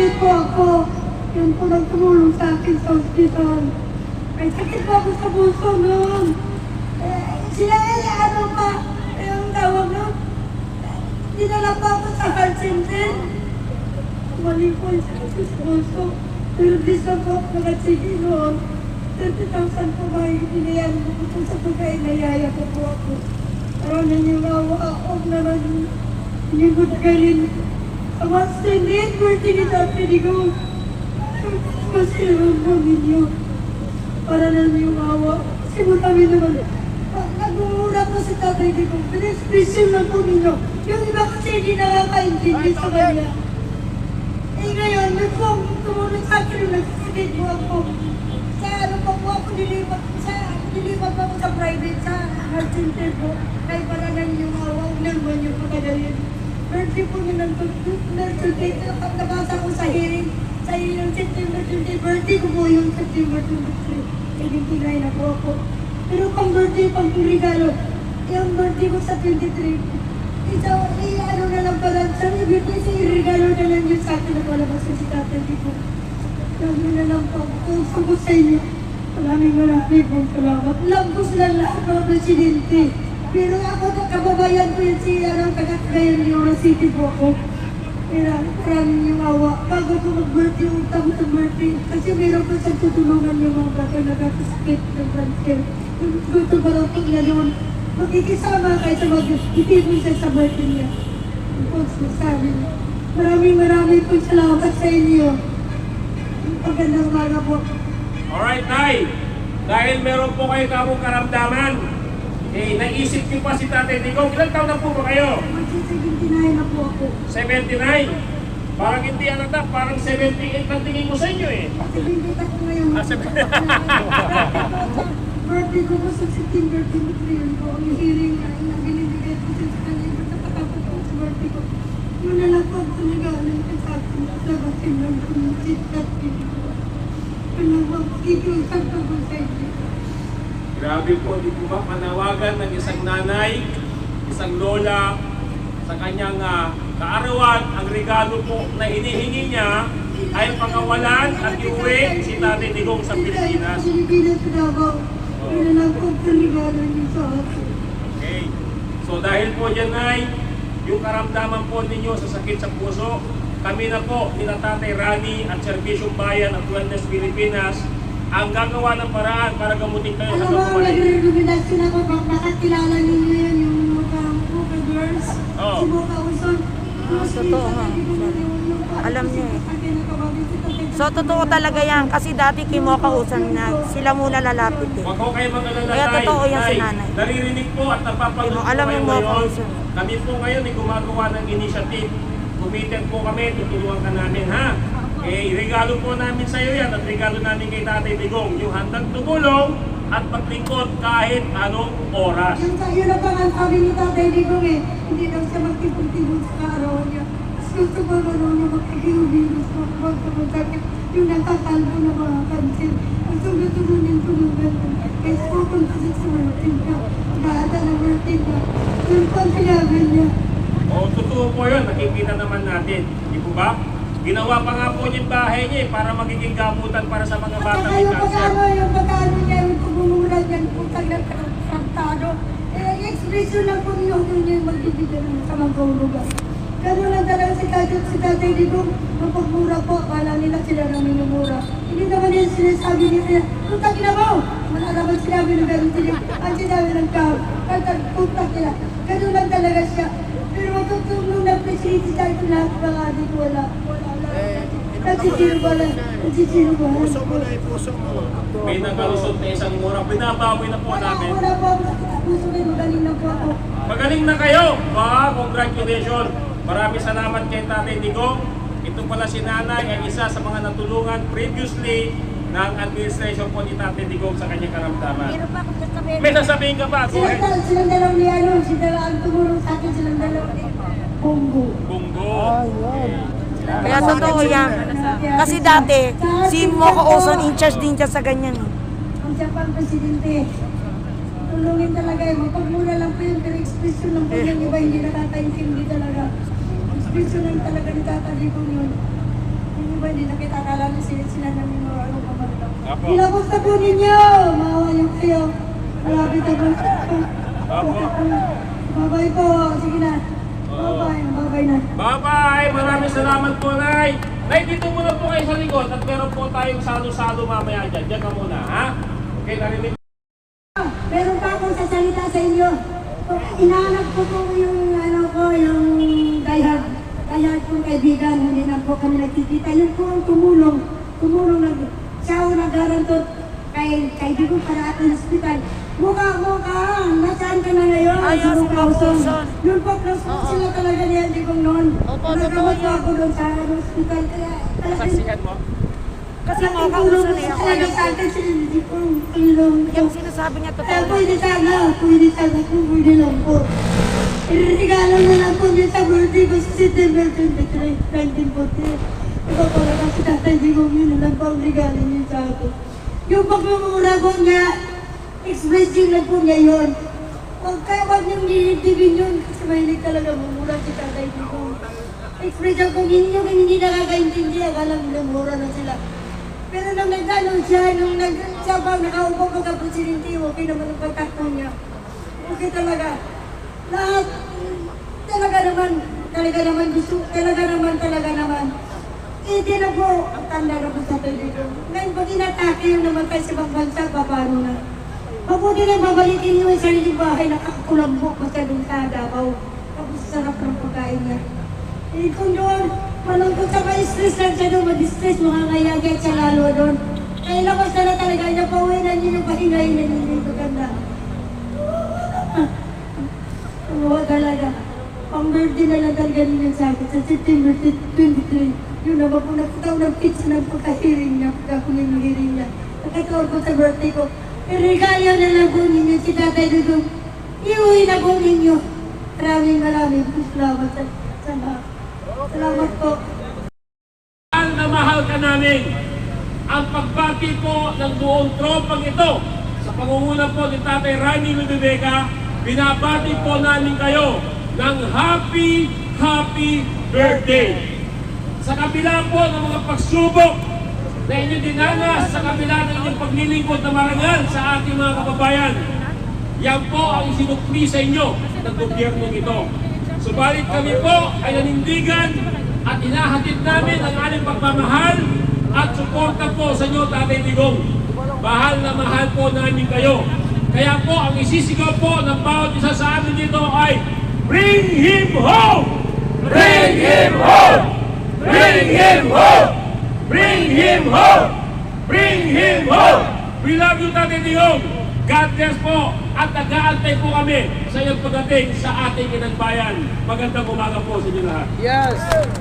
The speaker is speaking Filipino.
sakit po ako. Yun po nang tumulong sa akin sa ospital. May sakit po ako sa puso noon. Eh, sila eh, ano pa, eh, ang tawag noon. Dinala pa ako sa heart center. Mali po yung sakit sa puso. Pero di sa po ako nakatsigi noon. 30,000 po ba yung binayan ko po sa pagkain, nayaya ko po ako. Pero nangyungawa ako naman hindi ko tagalin. Mas tinit, birthday ni Dati Digo. Kasi naman po ninyo. Para na nangyungawa. Kasi marami naman. Pag nagmumura po si Tatay Digo, pinexpression lang po ninyo. Yung iba kasi hindi nakakaintindi sa kanya. Eh ngayon, may po tumulong sa akin nung nagsasakit po ako. Sa ano pa po ako nilipat, sa nilipat po sa private, sa heart center po. Kaya para nang yung awang naman yung pagkadalin. Birthday po nurture date. Kapag nabasa ko sa hearing, sa hearing ng September 20, birthday ko po yung September 23. 79 na po ako. Pero pang birthday, pang regalo, yung birthday ko sa 23, ito, eh, ano na lang pala, sabi ko kasi regalo na lang yun sa akin na palabas sa si tatay ko. Sabi na lang po, kung sagot sa inyo, maraming maraming pong salamat. Lambos na lahat mga presidente. Pero ako, kababayan ko yun si, ano, taga-Cagayan Leona City po ako. Pero maraming yung awa. Bago ko mag-birthday, utang sa birthday. Kasi meron pa sa tutulungan yung mga bata na nakasakit ng cancer. Gusto ba lang pag gano'n? Magkikisama kayo sa mag-itipon siya sa birthday niya. Ang coach mo sabi niya. Maraming maraming po salamat sa inyo. Magandang umaga po. Alright, Nay. Dahil meron po kayo kamong karamdaman, eh, naisip niyo pa si Tatay Digong. Ilang taon na po ba kayo? Magsisigintinahin na po ako. 79. Parang hindi alata, parang 78 ang tingin mo sa inyo eh. Sigintit ako ngayon. Ah, sib- Birthday ko po sa September 23 yun po. Ang hearing na na binibigay ko sa kanya. Basta patapos ko sa birthday ko. Yun na lang po ang nagalan ko sa akin. Sabatin lang ko ng sit-cut. Yun lang po. Kikiusap ko sa inyo. Grabe po, di po ba ng isang nanay, isang lola, sa kanyang ah, kaarawan, ang regalo po na hinihingi niya ay pangawalan at iuwi si Tatay Digong sa Pilipinas. Pilipinas na ang regalo niyo sa. Okay. So dahil po dyan ay yung karamdaman po ninyo sa sakit sa puso, kami na po, nila Tatay Rani at Servisyong Bayan at Wellness Pilipinas ang gagawa ng paraan para gamutin kayo Alam mo, hanggang bumalik. nagre-recommendation ako bak nakakilala ninyo yan yung mga Boca Girls. Oo. Si Boca Uson. Ah, totoo nga. Alam niya eh. So, totoo talaga yan. Kasi dati kay Mocha Usan na sila muna lalapit eh. Huwag ko kayo mag-alala Kaya Tay. totoo yan si nanay. Naririnig po at napapanood Alam po kayo mo, Mocha ngayon. Uson. Kami po ngayon ay gumagawa ng initiative. Committed po kami, tutulungan ka namin ha. Eh, regalo po namin sa iyo yan at regalo namin kay Tatay Digong. Yung handang tumulong at maglingkod kahit anong oras. Yung sa yun ang ang sabi ni Tatay Digong eh, hindi daw siya magtipon-tipon sa kaarawan niya. Mas gusto ba daw niya magkikiubilos, magpapagkakit yung natatalbo na mga. Gusto gusto mo niyang tulungan. Kaya pupunta siya sa Martin ka, dahada ng Martin ka. Yung pa sinabi niya, O, totoo po yun. Nakikita naman natin. Di po ba? Ginawa pa nga po niya yung bahay niya eh, para magiging gamutan para sa mga At bata may yung cancer. pagkano, yung pagkano niya, yung pagmumulan niya, yung putang ng traktado. Eh, yung expression lang po niyo kung niya yung magbibigyan ng lugar. Ganun lang talaga si Kadyo, si Tatay Digong, nung pagmura po, akala nila sila na minumura. Hindi naman yung sinasabi nila, putang ina mo! Wala naman sinabi ng ganun sila. Ang sinabi ng tao, pagkag putang ina. Ganun lang talaga siya. Pero matutulong ng presidente sa ito lahat ng adik, wala. Wala. Nagsisiro ba lang? Nagsisiro ba lang? Puso mo na yung puso mo. May nagalusot na isang mura. Binabawi na po namin. wala po nakatapuso kayo, magaling na po ako. Magaling na kayo! Ba, congratulations! Maraming salamat kay Tatay Digong. Ito pala si Nanay ay isa sa mga natulungan previously ng administration po ni Tatay Digong sa kanyang karamdaman. Meron pa akong sasabihin. May sasabihin ka ba? Go Silang, dalaw ni ano, sila ang tumulong sa akin, silang dalaw ni Bongo. Bunggo. Kaya totoo yan. Kasi dati, si Mocha Usan in charge din siya sa ganyan eh. Ang siya pang presidente. Tulungin talaga eh. Mapagmura lang po yun, pero expression lang po yung iba hindi nakakaintindi talaga. Expression lang talaga ni Tata Digong yun. Yun ba hindi nakita akala na sila sila namin mga ano pa man lang. Apo. Ilabas na po ninyo! Maawa niyo kayo. Malapit na po. Bye-bye po. Sige na. Bye-bye. Bye-bye na. Bye-bye! Maraming salamat po, Nay! Nay, dito muna po kayo sa likod at meron po tayong salo-salo mamaya dyan. Diyan ka muna, ha? Okay, narinig Meron pa akong sasalita sa inyo. Inaanap ko po yung ano ko, yung diehard. Diehard kong kaibigan. Hindi na po kami nagkikita. Yun po ang tumulong. Tumulong nag siya ang nag-garantot kay kaibigan para ating hospital. Mukha, mukha. Nasaan ka na ngayon? Ayos, Si Mukha Uson. Uson. Yun po, close po sila talaga niya. Hindi ko noon. Opo, totoo yun. ako doon sa hospital. Kaya, saksikan mo. Kasi mo talagang kauso tulong niya. po talaga sa akin. Hindi po tulong. Yung sinasabi niya Kaya totoo. pwede sana, pwede sana kung pwede lang po. Iregalo na lang po niya sa birthday ko sa September 23, 1940. Ikaw pala kasi tatay, di ko yun na lang po ang regalo niya sa akin. Yung pagmumura ko niya, expressing lang po niya yun. Huwag kaya huwag niyong nilitibin yun kasi mahilig talaga mumura si tatay ko. Expression kung hindi nyo hindi nakakaintindi, akala nila mura na sila. Pero nung nagano siya, nung nag, siya ba nakaupo ka presidente, okay naman ang pagtakbo niya. Okay talaga. Lahat, talaga naman, talaga naman gusto, talaga naman, talaga naman. Hindi na po, ang tanda na po sa dito. Ngayon, pag inatake yung namatay sa ibang bansa, paano na? Mabuti na babalikin yung sariling bahay na kakulambok masyadong sa Davao. Tapos sarap ng pagkain niya. Eh kung doon, malungkot sa ma-stress lang siya doon, ma-distress, makakayagay siya lalo doon. Kaya labas na na talaga niya, pauwi na niyo yung pahingayin na niyo yung maganda. Oo talaga. Pang birthday na lang talaga niya sa akin sa September 23. Yun na ba po nagkataw ng pizza ng pagkahiring niya, pagkakunin ng hiring niya. Nakataon ko sa birthday ko. Irigaya na lang po ninyo si Tatay Dudong. Iuwi na po ninyo. Maraming maraming salamat sa, sa. Salamat po. Mahal na mahal ka namin. Ang pagbati po ng buong tropang ito sa pangunguna po ni Tatay Rani Ludobeca, binabati po namin kayo ng happy, happy birthday. Sa kabila po ng mga pagsubok na inyo dinanas sa kabila ng inyong paglilingkod na marangal sa ating mga kababayan, yan po ang isinukli sa inyo ng gobyernong ito. Subalit kami po ay nanindigan at inahatid namin ang aming pagmamahal at suporta po sa inyo, Tatay Digong. Mahal na mahal po namin kayo. Kaya po, ang isisigaw po ng bawat isa sa amin dito ay Bring Him Home! Bring Him Home! Bring Him Home! Bring Him Home! Bring Him Home! We love you, Tatay Digong! God bless po at nag-aantay po kami sa iyong pagdating sa ating inang bayan. Magandang umaga po sa inyo lahat. Yes.